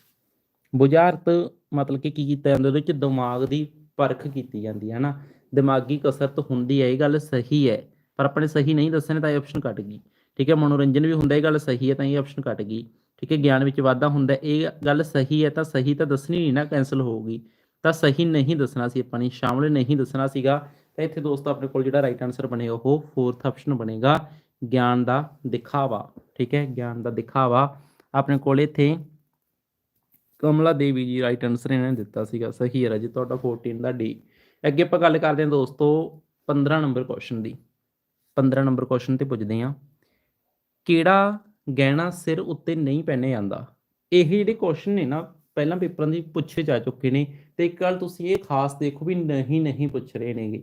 ਬੁਝਾਰਤ ਮਤਲਬ ਕਿ ਕੀ ਕੀਤਾ ਜਾਂਦਾ, ਉਹਦੇ ਵਿੱਚ ਦਿਮਾਗ ਦੀ ਪਰਖ ਕੀਤੀ ਜਾਂਦੀ ਹੈ ਨਾ ਦਿਮਾਗੀ ਕਸਰਤ ਹੁੰਦੀ ਹੈ, ਇਹ ਗੱਲ ਸਹੀ ਹੈ। ਪਰ ਆਪਣੇ ਸਹੀ ਨਹੀਂ ਦੱਸਣੇ ਤਾਂ ਇਹ ਆਪਸ਼ਨ ਕੱਟ ਗਈ। ਠੀਕ ਹੈ, ਮਨੋਰੰਜਨ ਵੀ ਹੁੰਦਾ, ਇਹ ਗੱਲ ਸਹੀ ਹੈ, ਤਾਂ ਇਹ ਆਪਸ਼ਨ ਕੱਟ ਗਈ। ਠੀਕ ਹੈ, ਗਿਆਨ ਵਿੱਚ ਵਾਧਾ ਹੁੰਦਾ ਇਹ ਗੱਲ ਸਹੀ ਹੈ ਤਾਂ ਸਹੀ ਤਾਂ ਦੱਸਣੀ ਨਹੀਂ ਨਾ ਕੈਨਸਲ ਹੋਊਗੀ। ਤਾਂ ਸਹੀ ਨਹੀਂ ਦੱਸਣਾ ਸੀ ਆਪਾਂ ਨੇ, ਸ਼ਾਮਲ ਨਹੀਂ ਦੱਸਣਾ ਸੀਗਾ। ਤਾਂ ਇੱਥੇ ਦੋਸਤੋ ਆਪਣੇ ਕੋਲ ਜਿਹੜਾ ਰਾਈਟ ਆਨਸਰ ਬਣੇਗਾ ਉਹ ਫੋਰਥ ਆਪਸ਼ਨ ਬਣੇਗਾ, ਗਿਆਨ ਦਾ ਦਿਖਾਵਾ। ਠੀਕ ਹੈ, ਗਿਆਨ ਦਾ ਦਿਖਾਵਾ। ਆਪਣੇ ਕੋਲ ਇੱਥੇ ਕਮਲਾ ਦੇਵੀ ਜੀ ਰਾਈਟ ਆਨਸਰ ਇਹਨਾਂ ਨੇ ਦਿੱਤਾ ਸੀਗਾ। ਸਹੀ ਹੈ ਰਾਜੀ, ਤੁਹਾਡਾ 14 ਦਾ ਡੀ ਅੱਗੇ ਆਪਾਂ ਗੱਲ ਕਰਦੇ ਹਾਂ ਦੋਸਤੋ 15 ਨੰਬਰ ਕੁਐਸਚਨ ਦੀ। 15 ਨੰਬਰ ਕੁਐਸਚਨ ਤੇ ਪੁੱਛਦੇ ਹਾਂ। ਕਿਹੜਾ ਗਹਿਣਾ ਸਿਰ ਉੱਤੇ ਨਹੀਂ ਪਹਿਨੇ ਜਾਂਦਾ। ਇਹ ਜਿਹੜੇ ਕੁਐਸਚਨ ਨੇ ਨਾ, ਪਹਿਲਾਂ ਪੇਪਰਾਂ ਦੀ ਪੁੱਛੇ ਜਾ ਚੁੱਕੇ ਨੇ ਤੇ ਇੱਕ ਗੱਲ ਤੁਸੀਂ ਇਹ ਖਾਸ ਦੇਖੋ ਵੀ ਨਹੀਂ ਨਹੀਂ ਪੁੱਛ ਰਹੇ ਨੇਗੇ।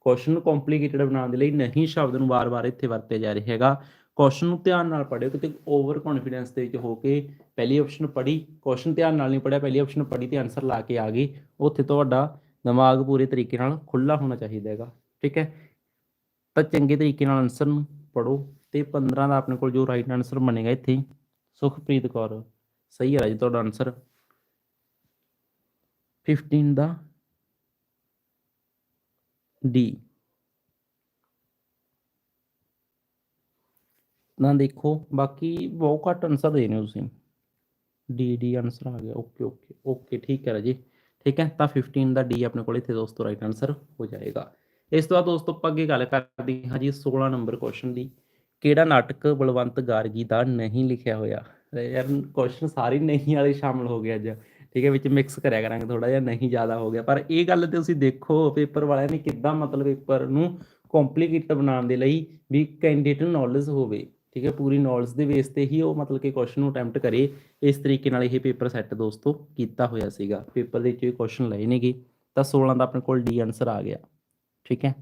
ਕੁਐਸਚਨ ਨੂੰ ਕੰਪਲਿਕੇਟਡ ਬਣਾਉਣ ਦੇ ਲਈ ਨਹੀਂ ਸ਼ਬਦ ਨੂੰ ਵਾਰ-ਵਾਰ ਇੱਥੇ ਵਰਤਿਆ ਜਾ ਰਿਹਾ ਹੈਗਾ। ਕੁਐਸਚਨ ਨੂੰ ਧਿਆਨ ਨਾਲ ਪੜ੍ਹਿਓ, ਕਿਤੇ ਓਵਰ ਕੌਨਫੀਡੈਂਸ ਦੇ ਵਿੱਚ ਹੋ ਕੇ ਪਹਿਲੀ ਆਪਸ਼ਨ ਪੜ੍ਹੀ ਕੁਐਸਚਨ ਧਿਆਨ ਨਾਲ ਨਹੀਂ ਪੜਿਆ ਪਹਿਲੀ ਆਪਸ਼ਨ ਪੜ੍ਹੀ ਤੇ ਆਨਸਰ ਲਾ ਕੇ ਆ ਗਏ। ਉੱਥੇ ਤੁਹਾਡਾ ਦਿਮਾਗ ਪੂਰੇ ਤਰੀਕੇ ਨਾਲ ਖੁੱਲਾ ਹੋਣਾ ਚਾਹੀਦਾ ਹੈਗਾ। ਠੀਕ ਹੈ? ਤਾਂ ਚੰਗੇ ਤਰੀਕੇ ਨਾਲ ਆਨਸਰ ਨੂੰ ਪੜੋ ਤੇ 15 ਦਾ ਆਪਣੇ ਕੋਲ ਜੋ ਰਾਈਟ ਆਨਸਰ ਬਣੇਗਾ ਇੱਥੇ ਸੁਖਪ੍ਰੀਤ ਕੌਰ, ਸਹੀ ਹੈ ਰਾਜੀ, ਤੁਹਾਡਾ ਆਨਸਰ 15 ਦਾ ਡੀ ਨਾ ਦੇਖੋ, ਬਾਕੀ ਬਹੁਤ ਘੱਟ ਆਨਸਰ ਦੇ ਨੇ ਤੁਸੀਂ। ਡੀ ਡੀ ਆਨਸਰ ਆ ਗਿਆ। ਓਕੇ ਓਕੇ ਓਕੇ ਠੀਕ ਹੈ ਰਾਜੀ। ਠੀਕ ਹੈ, ਤਾਂ 15 ਦਾ ਡੀ ਆਪਣੇ ਕੋਲ ਇੱਥੇ ਦੋਸਤੋ ਰਾਈਟ ਆਨਸਰ ਹੋ ਜਾਏਗਾ। ਇਸ ਤੋਂ ਬਾਅਦ ਦੋਸਤੋ ਆਪਾਂ ਅੱਗੇ ਗੱਲ ਕਰਦੇ ਹਾਂ ਜੀ 16 ਨੰਬਰ ਕੁਐਸਚਨ ਦੀ। ਕਿਹੜਾ ਨਾਟਕ ਬਲਵੰਤ ਗਾਰਗੀ ਦਾ ਨਹੀਂ ਲਿਖਿਆ ਹੋਇਆ? ਯਾਰ ਕੁਐਸਚਨ ਸਾਰੇ ਨਹੀਂ ਵਾਲੇ ਸ਼ਾਮਲ ਹੋ ਗਏ ਅੱਜ। ਠੀਕ ਹੈ, ਵਿੱਚ ਮਿਕਸ ਕਰਿਆ ਕਰਾਂਗੇ ਥੋੜਾ ਜਿਹਾ ਨਹੀਂ ਜ਼ਿਆਦਾ ਹੋ ਗਿਆ। ਪਰ ਇਹ ਗੱਲ ਤੇ ਤੁਸੀਂ ਦੇਖੋ, ਪੇਪਰ ਵਾਲਿਆਂ ਨੇ ਕਿੱਦਾਂ ਮਤਲਬ ਪੇਪਰ ਨੂੰ ਕੰਪਲਿਕੇਟਡ ਬਣਾਉਣ ਦੇ ਲਈ ਵੀ ਕੈਂਡੀਡੇਟ ਨੂੰ ਨੌਲੇਜ ਹੋਵੇ। ਠੀਕ ਹੈ, ਪੂਰੀ ਨੌਲੇਜ ਦੇ ਬੇਸ ਤੇ ਹੀ ਉਹ ਮਤਲਬ ਕਿ ਕੁਐਸਚਨ ਨੂੰ ਅਟੈਂਪਟ ਕਰੇ। ਇਸ ਤਰੀਕੇ ਨਾਲ ਇਹ ਪੇਪਰ ਸੈੱਟ ਦੋਸਤੋ ਕੀਤਾ ਹੋਇਆ ਸੀਗਾ। ਪੇਪਰ ਦੇ ਵਿੱਚ ਇਹ ਕੁਐਸਚਨ ਲਏ ਨੇਗੇ। ਤਾਂ 16 ਦਾ ਆਪਣੇ ਕੋਲ ਡੀ ਆਨਸਰ ਆ ਗਿਆ। ਠੀਕ ਹੈ।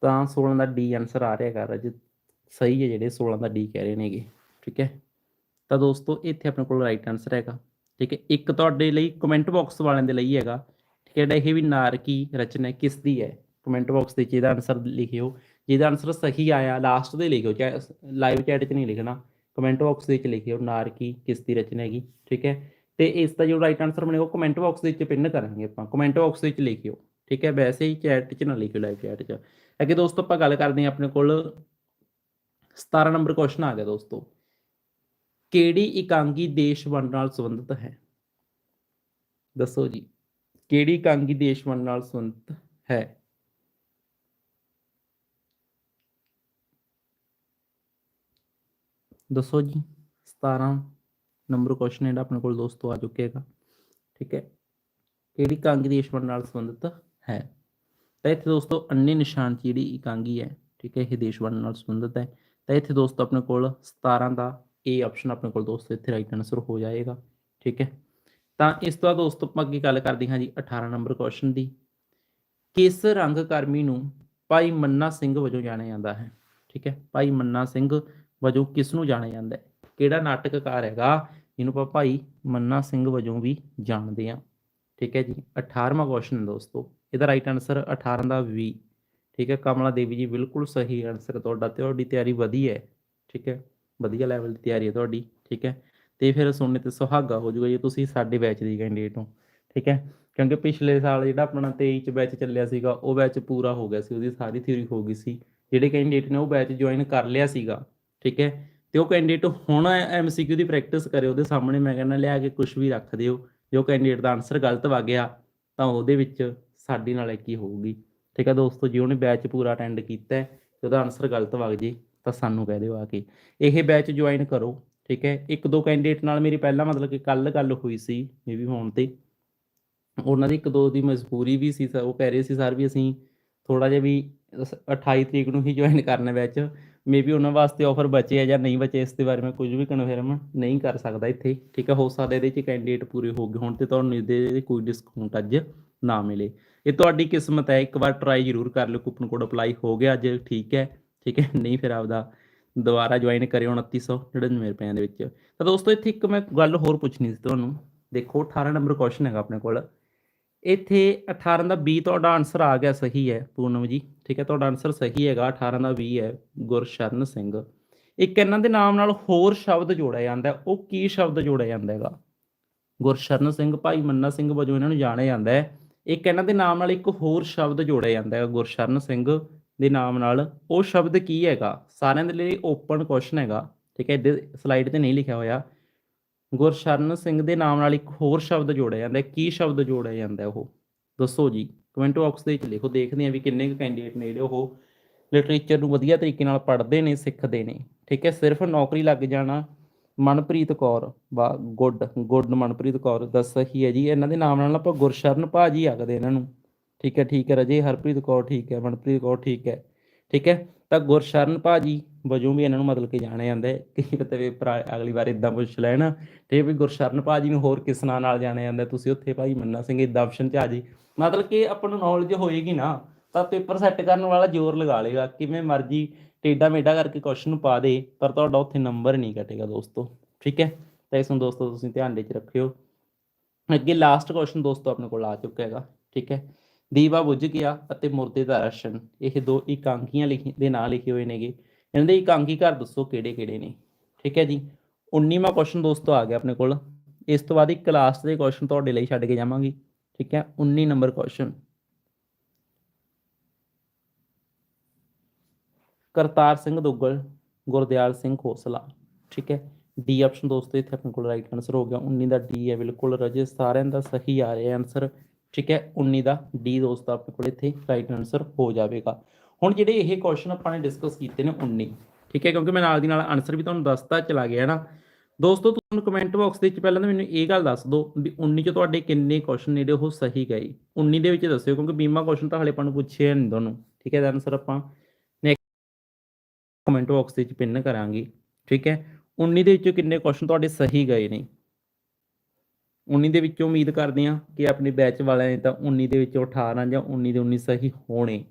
ਤਾਂ 16 ਦਾ ਡੀ ਆਨਸਰ ਆ ਰਿਹਾ ਕਰ ਰਾਜ ਸਹੀ ਹੈ ਜਿਹੜੇ 16 ਦਾ ਡੀ ਕਹਿ ਰਹੇ ਨੇਗੇ, ਠੀਕ ਹੈ? ਤਾਂ ਦੋਸਤੋ, ਇੱਥੇ ਆਪਣੇ ਕੋਲ ਰਾਈਟ ਆਨਸਰ ਹੈਗਾ। ਠੀਕ ਹੈ, ਇੱਕ ਤੁਹਾਡੇ ਲਈ ਕਮੈਂਟ ਬਾਕਸ ਵਾਲਿਆਂ ਦੇ ਲਈ ਹੈਗਾ। ਠੀਕ ਹੈ, ਜਿਹੜਾ ਇਹ ਵੀ ਨਾਰਕੀ ਰਚਨਾ ਕਿਸ ਦੀ ਹੈ? ਕਮੈਂਟ ਬਾਕਸ ਦੇ ਵਿੱਚ ਇਹਦਾ ਆਨਸਰ ਲਿਖਿਓ। ਜਿਹਦਾ ਆਨਸਰ ਸਹੀ ਆਇਆ ਲਾਸਟ ਦੇ ਲਿਖਿਓ ਚਾਹੇ ਲਾਈਵ ਚੈਟ 'ਚ ਨਹੀਂ ਲਿਖਣਾ। ਕਮੈਂਟ ਬਾਕਸ ਦੇ ਵਿੱਚ ਲਿਖਿਓ, ਨਾਰਕੀ ਕਿਸ ਦੀ ਰਚਨਾ ਹੈਗੀ, ਠੀਕ ਹੈ? ਤੇ ਇਸ ਦਾ ਜੋ ਰਾਈਟ ਆਨਸਰ ਬਣੇਗਾ, ਉਹ ਕਮੈਂਟ ਬਾਕਸ ਦੇ ਵਿੱਚ ਪਿੰਨ ਕਰਾਂਗੇ ਆਪਾਂ। ਕਮੈਂਟ ਬਾਕਸ ਦੇ ਵਿੱਚ ਲਿਖਿਓ, ਠੀਕ ਹੈ? ਵੈਸੇ ਹੀ ਚੈਟ 'ਚ ਨਾ ਲਿਖਿਓ ਲਾਈਵ ਚੈਟ 'ਚ। ਅੱਗੇ ਦੋਸਤੋ, ਆਪਾਂ ਗੱਲ ਕਰਦੇ ਹਾਂ ਆਪਣੇ ਕੋਲ 17 ਨੰਬਰ ਕੁਐਸਚਨ ਆ ਗਿਆ ਦੋਸਤੋ ਕਿਹੜੀ ਇਕਾਂਗੀ ਦੇਸ਼ ਵੰਡ ਨਾਲ ਸੰਬੰਧਿਤ ਹੈ ਦੱਸੋ ਜੀ ਕਿਹੜੀ ਇਕਾਂਗੀ ਦੇਸ਼ ਵੰਡ ਨਾਲ ਸੰਬੰਧਿਤ ਹੈ ਦੱਸੋ ਜੀ 17 ਨੰਬਰ ਕੁਐਸਚਨ ਜਿਹੜਾ ਆਪਣੇ ਕੋਲ ਦੋਸਤੋ ਆ ਚੁੱਕਿਆ ਹੈਗਾ ਠੀਕ ਹੈ ਕਿਹੜੀ ਇਕਾਂਗੀ ਦੇਸ਼ ਵੰਡ ਨਾਲ ਸੰਬੰਧਿਤ ਹੈ ਤਾਂ ਇੱਥੇ ਦੋਸਤੋ ਅੰਨੇ ਨਿਸ਼ਾਨ 'ਚ ਜਿਹੜੀ ਇਕਾਂਗੀ ਹੈ ਠੀਕ ਹੈ ਇਹ ਦੇਸ਼ ਵੰਡ ਨਾਲ ਸੰਬੰਧਿਤ ਹੈ ਤਾਂ ਇੱਥੇ ਦੋਸਤੋ ਆਪਣੇ ਕੋਲ 17 ਦਾ ਏ ਆਪਸ਼ਨ ਆਪਣੇ ਕੋਲ ਦੋਸਤੋ, ਇੱਥੇ ਰਾਈਟ ਆਨਸਰ ਹੋ ਜਾਏਗਾ, ਠੀਕ ਹੈ? ਤਾਂ ਇਸ ਤੋਂ ਬਾਅਦ ਦੋਸਤੋ ਆਪਾਂ ਅੱਗੇ ਗੱਲ ਕਰਦੇ ਹਾਂ ਜੀ 18 ਨੰਬਰ ਕੁਐਸਚਨ ਦੀ। ਕਿਸ ਰੰਗ ਕਰਮੀ ਨੂੰ ਭਾਈ ਮੰਨਾ ਸਿੰਘ ਵਜੋਂ ਜਾਣਿਆ ਜਾਂਦਾ ਹੈ? ਠੀਕ ਹੈ, ਭਾਈ ਮੰਨਾ ਸਿੰਘ ਵਜੋਂ ਕਿਸ ਨੂੰ ਜਾਣਿਆ ਜਾਂਦਾ ਹੈ? ਕਿਹੜਾ ਨਾਟਕਕਾਰ ਹੈਗਾ ਜਿਹਨੂੰ ਆਪਾਂ ਭਾਈ ਮੰਨਾ ਸਿੰਘ ਵਜੋਂ ਵੀ ਜਾਣਦੇ ਹਾਂ? ਠੀਕ ਹੈ ਜੀ 18ਵਾਂ ਕੁਐਸਚਨ ਦੋਸਤੋ, ਇਹਦਾ ਰਾਈਟ ਆਨਸਰ 18 ਦਾ ਵੀ। ਠੀਕ ਹੈ, ਕਮਲਾ ਦੇਵੀ ਜੀ ਬਿਲਕੁਲ ਸਹੀ ਆਨਸਰ ਤੁਹਾਡਾ ਤੇ ਤੁਹਾਡੀ ਤਿਆਰੀ ਵਧੀਆ ਹੈ, ਠੀਕ ਹੈ, ਵਧੀਆ ਲੈਵਲ ਦੀ ਤਿਆਰੀ ਹੈ ਤੁਹਾਡੀ, ਠੀਕ ਹੈ, ਤੇ ਫਿਰ ਸੁਣਨੇ ਤੇ ਸੁਹਾਗਾ ਹੋ ਜਾਊਗਾ ਜੇ, ਤੁਸੀਂ ਸਾਡੇ ਬੈਚ ਦੀ ਕੈਂਡੀਡੇਟ ਹੋ, ਠੀਕ ਹੈ, ਕਿਉਂਕਿ ਪਿਛਲੇ ਸਾਲ ਜਿਹੜਾ ਆਪਣਾ 23 ਚ ਬੈਚ ਚੱਲਿਆ ਸੀਗਾ, ਉਹ ਬੈਚ ਪੂਰਾ ਹੋ ਗਿਆ ਸੀ, ਉਹਦੀ ਸਾਰੀ ਥਿਊਰੀ ਹੋ ਗਈ ਸੀ, ਜਿਹੜੇ ਕੈਂਡੀਡੇਟ ਨੇ ਉਹ ਬੈਚ ਜੁਆਇਨ ਕਰ ਲਿਆ ਸੀਗਾ, ਠੀਕ ਹੈ, ਤੇ ਉਹ ਕੈਂਡੀਡੇਟ ਹੁਣ ਐਮਸੀਕਿਊ ਦੀ ਪ੍ਰੈਕਟਿਸ ਕਰੇ, ਉਹਦੇ ਸਾਹਮਣੇ ਮੈਂ ਕਹਿੰਦਾ ਲਿਆ ਕੇ ਕੁਝ ਵੀ ਰੱਖ ਦਿਓ, ਜੋ ਕੈਂਡੀਡੇਟ ਦਾ ਆਨਸਰ ਗਲਤ ਵਗ ਗਿਆ, ਤਾਂ ਉਹਦੇ ਵਿੱਚ ਸਾਡੀ ਨਾਲ ਕੀ ਹੋਊਗੀ ਠੀਕ ਹੈ ਦੋਸਤੋ, ਜੇ ਉਹਨੇ ਬੈਚ ਪੂਰਾ ਅਟੈਂਡ ਕੀਤਾ ਹੈ ਤੇ ਉਹਦਾ ਆਨਸਰ ਗਲਤ ਵਗ ਜੇ, ਤਾਂ ਸਾਨੂੰ ਕਹਿ ਦਿਓ ਆ ਕੇ। ਇਹ ਬੈਚ ਜੁਆਇਨ ਕਰੋ, ਠੀਕ ਹੈ? ਇੱਕ ਦੋ ਕੈਂਡੀਡੇਟ ਨਾਲ ਮੇਰੀ ਪਹਿਲਾਂ ਮਤਲਬ ਕਿ ਕੱਲ ਗੱਲ ਹੋਈ ਸੀ ਮੇਬੀ ਹੋਣ ਤੇ। ਉਹਨਾਂ ਦੀ ਇੱਕ ਦੋ ਦੀ ਮਜਬੂਰੀ ਵੀ ਸੀ ਉਹ ਕਹਿ ਰਹੇ ਸੀ, ਸਰ ਵੀ ਅਸੀਂ ਥੋੜਾ ਜਿਹਾ ਵੀ 28 ਤਰੀਕ ਨੂੰ ਹੀ ਜੁਆਇਨ ਕਰਨਾ ਵਿੱਚ ਮੇਬੀ ਉਹਨਾਂ ਵਾਸਤੇ ਆਫਰ ਬਚੇ ਆ ਜਾਂ ਨਹੀਂ ਬਚੇ, ਇਸ ਦੇ ਬਾਰੇ ਮੈਂ ਕੁਝ ਵੀ ਕਨਫਰਮ ਨਹੀਂ ਕਰ ਸਕਦਾ ਇੱਥੇ। ਠੀਕ ਹੈ? ਹੋ ਸਕਦਾ ਇਹਦੇ ਚ ਕੈਂਡੀਡੇਟ ਪੂਰੇ ਹੋ ਗਏ ਹੋਣ ਤੇ ਤੁਹਾਨੂੰ ਇਹਦੇ ਕੋਈ ਡਿਸਕਾਊਂਟ ਅੱਜ ਨਾ ਮਿਲੇ। ਇਹ ਤੁਹਾਡੀ ਕਿਸਮਤ ਹੈ, ਇੱਕ ਵਾਰ ਟਰਾਈ ਜ਼ਰੂਰ ਕਰ ਲਿਓ ਕੂਪਨ ਕੋਡ ਅਪਲਾਈ ਹੋ ਗਿਆ ਅੱਜ, ਠੀਕ ਹੈ ਠੀਕ ਹੈ, ਨਹੀਂ ਫਿਰ ਆਪਦਾ ਦੁਬਾਰਾ ਜੁਆਇਨ ਕਰਿਓ 2999 ਰੁਪਏ ਦੇ ਵਿੱਚ। ਤਾਂ ਦੋਸਤੋ, ਇੱਥੇ ਇੱਕ ਮੈਂ ਗੱਲ ਹੋਰ ਪੁੱਛਣੀ ਸੀ ਤੁਹਾਨੂੰ। ਦੇਖੋ 18 ਨੰਬਰ ਕੁਐਸਚਨ ਹੈਗਾ ਆਪਣੇ ਕੋਲ। ਇੱਥੇ 18 ਦਾ B ਤੁਹਾਡਾ ਆਨਸਰ ਆ ਗਿਆ, ਸਹੀ ਹੈ, ਪੂਨਮ ਜੀ, ਠੀਕ ਹੈ, ਤੁਹਾਡਾ ਆਨਸਰ ਸਹੀ ਹੈਗਾ 18 ਦਾ B ਹੈ, ਗੁਰਸ਼ਰਨ ਸਿੰਘ। ਇੱਕ ਇਹਨਾਂ ਦੇ ਨਾਮ ਨਾਲ ਹੋਰ ਸ਼ਬਦ ਜੋੜਿਆ ਜਾਂਦਾ ਉਹ ਕੀ ਸ਼ਬਦ ਜੋੜਿਆ ਜਾਂਦਾ ਹੈਗਾ? ਗੁਰਸ਼ਰਨ ਸਿੰਘ, ਭਾਈ ਮੰਨਾ ਸਿੰਘ ਵਜੋਂ ਇਹਨਾਂ ਨੂੰ ਜਾਣਿਆ ਜਾਂਦਾ ਹੈ। ਇੱਕ ਇਹਨਾਂ ਦੇ ਨਾਮ ਨਾਲ ਇੱਕ ਹੋਰ ਸ਼ਬਦ ਜੋੜਿਆ ਜਾਂਦਾ ਹੈ ਗੁਰਸ਼ਰਨ ਸਿੰਘ ਦੇ ਨਾਮ ਨਾਲ। ਉਹ ਸ਼ਬਦ ਕੀ ਹੈਗਾ? ਸਾਰਿਆਂ ਦੇ ਲਈ ਓਪਨ ਕੁਐਸਚਨ ਹੈਗਾ, ਠੀਕ ਹੈ, ਇਹਦੇ ਸਲਾਈਡ ਤੇ ਨਹੀਂ ਲਿਖਿਆ ਹੋਇਆ। ਗੁਰਸ਼ਰਨ ਸਿੰਘ ਦੇ ਨਾਮ ਨਾਲ ਇੱਕ ਹੋਰ ਸ਼ਬਦ ਜੋੜਿਆ ਜਾਂਦਾ ਹੈ। ਕੀ ਸ਼ਬਦ ਜੋੜਿਆ ਜਾਂਦਾ ਉਹ? ਦੱਸੋ ਜੀ ਕਮੈਂਟ ਬਾਕਸ ਦੇ ਵਿੱਚ ਲਿਖੋ, ਦੇਖਦੇ ਹਾਂ ਵੀ ਕਿੰਨੇ ਕੁ ਕੈਂਡੀਡੇਟ ਨੇ ਜਿਹੜੇ ਉਹ ਲਿਟਰੇਚਰ ਨੂੰ ਵਧੀਆ ਤਰੀਕੇ ਨਾਲ ਪੜ੍ਹਦੇ ਨੇ, ਸਿੱਖਦੇ ਨੇ। ਠੀਕ ਹੈ, ਸਿਰਫ ਨੌਕਰੀ ਲੱਗ ਜਾਣਾ ਮਨਪ੍ਰੀਤ ਕੌਰ, ਵਾ, ਗੁੱਡ ਗੁੱਡ ਮਨਪ੍ਰੀਤ ਕੌਰ ਦਾ ਸਹੀ ਹੈ ਜੀ। ਇਹਨਾਂ ਦੇ ਨਾਮ ਨਾਲ ਆਪਾਂ ਗੁਰਸ਼ਰਨ ਭਾਜੀ ਆਖਦੇ ਇਹਨਾਂ ਨੂੰ। ਠੀਕ ਹੈ ਠੀਕ ਹੈ, ਰਜੇ ਹਰਪ੍ਰੀਤ ਕੌਰ ਠੀਕ ਹੈ, ਮਨਪ੍ਰੀਤ ਕੌਰ ਠੀਕ ਹੈ। ਠੀਕ ਹੈ, ਤਾਂ ਗੁਰਸ਼ਰਨ ਭਾਜੀ ਵਜੋਂ ਵੀ ਇਹਨਾਂ ਨੂੰ ਮਤਲਬ ਕਿ ਜਾਣਿਆ ਜਾਂਦਾ। ਹੈ ਕਿ ਪਤਾ ਵੀ ਅਗਲੀ ਵਾਰ ਇਦਾਂ ਪੁੱਛ ਲੈਣ। ਤੇ ਵੀ ਗੁਰਸ਼ਰਨ ਭਾਜੀ ਨੂੰ ਹੋਰ ਕਿਸ ਨਾਂ ਨਾਲ ਜਾਣਿਆ ਜਾਂਦਾ? ਤੁਸੀਂ ਉੱਥੇ ਭਾਈ ਮੰਨਾ ਸਿੰਘ ਇਦਾਂ ਆਪਸ਼ਨ ਚ ਆ ਜੀ। ਮਤਲਬ ਕਿ ਆਪਾਂ ਨੂੰ ਨੌਲੇਜ ਹੋਏਗੀ ਨਾ, ਤਾਂ ਪੇਪਰ ਸੈੱਟ ਕਰਨ ਵਾਲਾ ਜ਼ੋਰ ਲਗਾ ਲੇਗਾ ਕਿਵੇਂ ਮਰਜ਼ੀ ਟੇਡਾ ਮੇਡਾ ਕਰਕੇ ਕੁਐਸਚਨ ਨੂੰ ਪਾ ਦੇ, ਪਰ ਤੁਹਾਡਾ ਉੱਥੇ ਨੰਬਰ ਨਹੀਂ ਘਟੇਗਾ ਦੋਸਤੋ, ਠੀਕ ਹੈ? ਤਾਂ ਇਸ ਨੂੰ ਦੋਸਤੋ ਤੁਸੀਂ ਧਿਆਨ ਦੇ ਵਿੱਚ ਰੱਖਿਓ। ਅੱਗੇ ਲਾਸਟ ਕੁਐਸਚਨ ਦੋਸਤੋ ਆਪਣੇ ਕੋਲ ਆ ਚੁੱਕਾ ਹੈਗਾ, ਠੀਕ ਹੈ? ਦੀਵਾ ਬੁੱਝ ਗਿਆ ਅਤੇ ਮੁਰਦੇ ਦਾ ਰਸ਼ਨ, ਇਹ ਦੋ ਇਕਾਂਕੀਆਂ ਲਿਖੀ, ਦੇ ਨਾਂ ਲਿਖੇ ਹੋਏ ਨੇਗੇ। ਇਹਨਾਂ ਦੇ ਇਕਾਂਕੀ ਘਰ ਦੱਸੋ ਕਿਹੜੇ ਕਿਹੜੇ ਨੇ? ਠੀਕ ਹੈ ਜੀ? 19ਵਾਂ ਕੁਐਸਚਨ ਦੋਸਤੋ ਆ ਗਿਆ ਆਪਣੇ ਕੋਲ। ਇਸ ਤੋਂ ਬਾਅਦ ਇੱਕ ਕਲਾਸ ਦੇ ਕੁਐਸਚਨ ਤੁਹਾਡੇ ਲਈ ਛੱਡ ਕੇ ਜਾਵਾਂਗੇ, ਠੀਕ ਹੈ? 19 ਨੰਬਰ ਕੁਐਸਚਨ ਕਰਤਾਰ ਸਿੰਘ ਦੁੱਗਲ, ਗੁਰਦਿਆਲ ਸਿੰਘ ਖੋਸਲਾ, ਠੀਕ ਹੈ? ਡੀ ਆਪਸ਼ਨ ਦੋਸਤੋ, ਇੱਥੇ ਆਪਣੇ ਕੋਲ ਰਾਈਟ ਆਨਸਰ ਹੋ ਗਿਆ। 19 ਦਾ ਡੀ ਹੈ ਬਿਲਕੁਲ ਰਜੇ, ਸਾਰਿਆਂ ਦਾ ਸਹੀ ਆ ਰਿਹਾ ਆਨਸਰ ਠੀਕ ਹੈ? 19 ਦਾ ਡੀ ਦੋਸਤੋ, ਆਪਣੇ ਕੋਲ ਇੱਥੇ ਰਾਈਟ ਆਨਸਰ ਹੋ ਜਾਵੇਗਾ। ਹੁਣ ਜਿਹੜੇ ਇਹ ਕੁਐਸਚਨ ਆਪਾਂ ਨੇ ਡਿਸਕਸ ਕੀਤੇ ਨੇ 19 ਠੀਕ ਹੈ? ਕਿਉਂਕਿ ਮੈਂ ਨਾਲ ਦੀ ਨਾਲ ਆਨਸਰ ਵੀ ਤੁਹਾਨੂੰ ਦੱਸਦਾ ਚਲਾ ਗਿਆ ਨਾ। ਦੋਸਤੋ, ਤੁਹਾਨੂੰ ਕਮੈਂਟ ਬਾਕਸ ਦੇ ਵਿੱਚ ਪਹਿਲਾਂ ਤਾਂ ਮੈਨੂੰ ਇਹ ਗੱਲ ਦੱਸ ਦਿਓ ਵੀ 19 ਚ ਤੁਹਾਡੇ ਕਿੰਨੇ ਕੁਐਸਚਨ ਜਿਹੜੇ ਉਹ ਸਹੀ ਗਏ। 19 ਦੇ ਵਿੱਚ ਦੱਸਿਓ, ਕਿਉਂਕਿ ਬੀਮਾ ਕੁਐਸਚਨ ਤਾਂ ਹਲੇ ਆਪਾਂ ਨੂੰ ਪੁੱਛਿਆ ਨਹੀਂ ਤੁਹਾਨੂੰ, ਠੀਕ ਹੈ? ਦਾ ਆਨਸਰ ਆਪਾਂ ਕਮੈਂਟ ਬਾਕਸ ਦੇ ਵਿੱਚ ਪਿੰਨ ਕਰਾਂਗੇ, ਠੀਕ ਹੈ? 19 ਦੇ ਵਿੱਚੋਂ ਕਿੰਨੇ ਕੁਐਸਚਨ ਤੁਹਾਡੇ ਸਹੀ ਗਏ ਨੇ? 19 ਦੇ ਵਿੱਚੋਂ ਉਮੀਦ ਕਰਦੇ ਹਾਂ ਕਿ ਆਪਣੇ ਬੈਚ ਵਾਲਿਆਂ ਨੇ ਤਾਂ 19 ਦੇ ਵਿੱਚੋਂ 18 ਜਾਂ 19 ਦੇ 19 ਸਹੀ ਹੋਣੇ,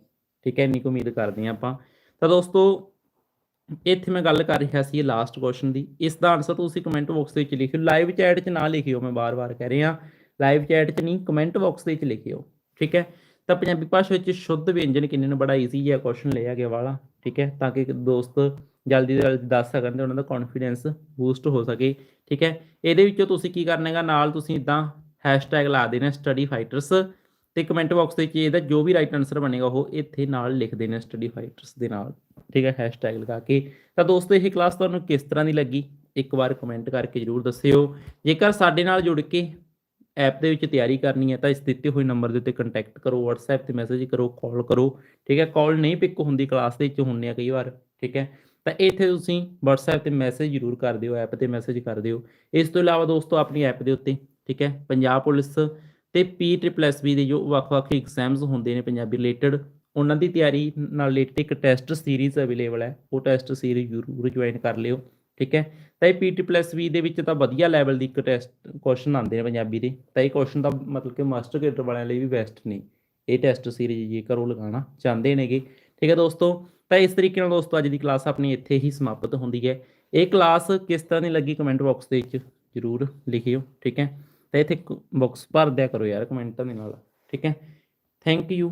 ਠੀਕ ਹੈ? ਇੰਨੀ ਕੁ ਉਮੀਦ ਕਰਦੇ ਹਾਂ ਆਪਾਂ। ਤਾਂ ਦੋਸਤੋ, ਇੱਥੇ ਮੈਂ ਗੱਲ ਕਰ ਰਿਹਾ ਸੀ ਲਾਸਟ ਕੁਐਸਚਨ ਦੀ। ਇਸ ਦਾ ਆਨਸਰ ਤੁਸੀਂ ਕਮੈਂਟ ਬਾਕਸ ਦੇ ਵਿੱਚ ਲਿਖਿਓ। ਲਾਈਵ ਚੈਟ 'ਚ ਨਾ ਲਿਖਿਓ, ਮੈਂ ਬਾਰ-ਬਾਰ ਕਹਿ ਰਿਹਾ। ਲਾਈਵ ਚੈਟ 'ਚ ਨਹੀਂ ਕਮੈਂਟ ਬਾਕਸ ਦੇ ਵਿੱਚ ਲਿਖਿਓ, ਠੀਕ ਹੈ? ਤਾਂ ਪੰਜਾਬੀ ਭਾਸ਼ਾ ਵਿੱਚ ਸ਼ੁੱਧ ਵਿਅੰਜਨ ਕਿੰਨੇ ਨੂੰ? ਬੜਾ ਈਜ਼ੀ ਜਿਹਾ ਕੁਐਸਚਨ ਲਿਆ ਗਿਆ ਵਾਲਾ। ਠੀਕ ਹੈ, ਤਾਂ ਕਿ ਦੋਸਤ ਜਲਦੀ ਤੋਂ ਜਲਦੀ ਦੱਸ ਸਕਣ ਤੇ ਉਹਨਾਂ ਦਾ ਕੌਨਫੀਡੈਂਸ ਬੂਸਟ ਹੋ ਸਕੇ, ਠੀਕ ਹੈ। ਇਹਦੇ ਵਿੱਚੋਂ ਤੁਸੀਂ ਕੀ ਕਰਨਾ ਹੈਗਾ, ਨਾਲ ਤੁਸੀਂ ਇਦਾਂ ਹੈਸ਼ਟੈਗ ਲਾ ਦੇਣਾ ਸਟੱਡੀ ਫਾਈਟਰਸ ਤੇ ਕਮੈਂਟ ਬਾਕਸ ਦੇ ਵਿੱਚ ਇਹਦਾ ਜੋ ਵੀ ਰਾਈਟ ਆਨਸਰ ਬਣੇਗਾ, ਉਹ ਇੱਥੇ ਨਾਲ ਲਿਖ ਦੇਣਾ ਸਟੱਡੀ ਫਾਈਟਰਸ ਦੇ ਨਾਲ, ਠੀਕ ਹੈ ਹੈਸ਼ਟੈਗ ਲਗਾ ਕੇ। ਤਾਂ ਦੋਸਤੋ, ਇਹ ਕਲਾਸ ਤੁਹਾਨੂੰ ਕਿਸ ਤਰ੍ਹਾਂ ਦੀ ਲੱਗੀ? ਇੱਕ ਵਾਰ ਕਮੈਂਟ ਕਰਕੇ ਜਰੂਰ ਦੱਸਿਓ। ਜੇਕਰ ਸਾਡੇ ਨਾਲ ਜੁੜ ਕੇ ਐਪ ਦੇ ਵਿੱਚ ਤਿਆਰੀ ਕਰਨੀ ਹੈ ਤਾਂ ਇਸ ਦਿੱਤੇ ਹੋਏ ਨੰਬਰ ਦੇ ਉੱਤੇ ਕੰਟੈਕਟ ਕਰੋ, WhatsApp ਤੇ ਮੈਸੇਜ ਕਰੋ ਕਾਲ ਕਰੋ, ਠੀਕ ਹੈ? ਕਾਲ ਨਹੀਂ ਪਿਕ ਹੁੰਦੀ ਕਲਾਸ ਦੇ ਵਿੱਚ ਹੁੰਨੇ ਆ ਕਈ ਵਾਰ, ਠੀਕ ਹੈ? ਤਾਂ ਇੱਥੇ ਤੁਸੀਂ WhatsApp ਤੇ ਮੈਸੇਜ ਜ਼ਰੂਰ ਕਰ ਦਿਓ, ਐਪ ਤੇ ਮੈਸੇਜ ਕਰ ਦਿਓ। ਇਸ ਤੋਂ ਇਲਾਵਾ ਦੋਸਤੋ ਆਪਣੀ ਐਪ ਦੇ ਉੱਤੇ, ਠੀਕ ਹੈ? ਪੰਜਾਬ ਪੁਲਿਸ ਤੇ ਬੀ ਦੇ ਜੋ ਵੱਖ-ਵੱਖ ਐਗਜ਼ਾਮਸ ਹੁੰਦੇ ਨੇ ਪੰਜਾਬੀ ਰਿਲੇਟਡ ਉਹਨਾਂ ਦੀ ਤਿਆਰੀ ਨਾਲ ਰਿਲੇਟਡ ਇੱਕ ਟੈਸਟ ਸੀਰੀਜ਼ ਅਵੇਲੇਬਲ ਹੈ। ਉਹ ਟੈਸਟ ਸੀਰੀਜ਼ ਜ਼ਰੂਰ ਜੁਆਇਨ ਕਰ ਲਿਓ। ਠੀਕ ਹੈ? ਤਾਂ ਇਹ PSSB ਦੇ ਵਿੱਚ ਤਾਂ ਵਧੀਆ ਲੈਵਲ ਦੀ ਇੱਕ ਟੈਸਟ ਕੁਐਸਚਨ ਆਉਂਦੇ ਨੇ ਪੰਜਾਬੀ ਦੇ। ਤਾਂ ਇਹ ਕੁਐਸਚਨ ਤਾਂ ਮਤਲਬ ਕਿ ਮਾਸਟਰ ਕੇਡਰ ਵਾਲਿਆਂ ਲਈ ਵੀ ਬੈਸਟ ਨੇ। ਇਹ ਟੈਸਟ ਸੀਰੀਜ਼ ਜੇਕਰ ਉਹ ਲਗਾਉਣਾ ਚਾਹੁੰਦੇ ਨੇਗੇ। ਠੀਕ ਹੈ ਦੋਸਤੋ? ਤਾਂ ਇਸ ਤਰੀਕੇ ਨਾਲ ਦੋਸਤੋ ਅੱਜ ਦੀ ਕਲਾਸ ਆਪਣੀ ਇੱਥੇ ਹੀ ਸਮਾਪਤ ਹੁੰਦੀ ਹੈ। ਇਹ ਕਲਾਸ ਕਿਸ ਤਰ੍ਹਾਂ ਦੀ ਲੱਗੀ ਕਮੈਂਟ ਬਾਕਸ ਦੇ ਵਿੱਚ ਜਰੂਰ ਲਿਖਿਓ। ਠੀਕ ਹੈ? ਤਾਂ ਇੱਥੇ ਬਾਕਸ ਭਰ ਦਿਆ ਕਰੋ ਯਾਰ ਕਮੈਂਟਾਂ ਦੇ ਨਾਲ। ਠੀਕ ਹੈ? Thank you